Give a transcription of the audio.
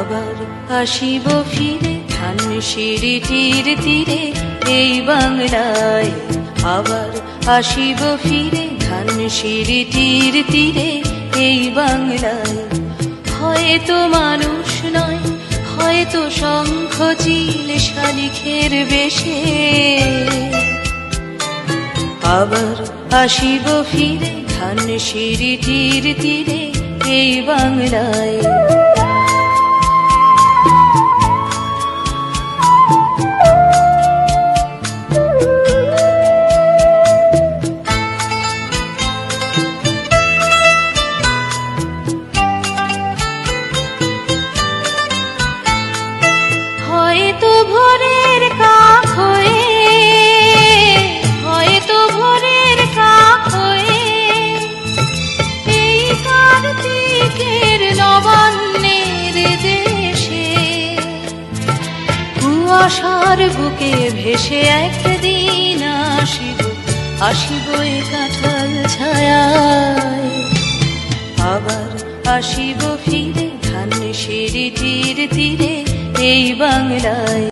আবার আসিব ফিরে ধান সিঁড়িটির তীরে এই বাংলায়। আবার আসিব ফিরে ধান সিঁড়িটির তীরে এই বাংলায়। হয়তো মানুষ নয়, হয়তো শঙ্খ চিল শালিখের বেশে। আবার আসিব ফিরে ধান সিঁড়িটির তীরে এই বাংলায়। কুয়াশার বুকে ভেসে একদিন আসিব আসিব এ কাঁঠাল ছায়ায়। আবার আসিব ফিরে ধান সিঁড়ি সিঁড়িটির তীরে, এই বাংলায়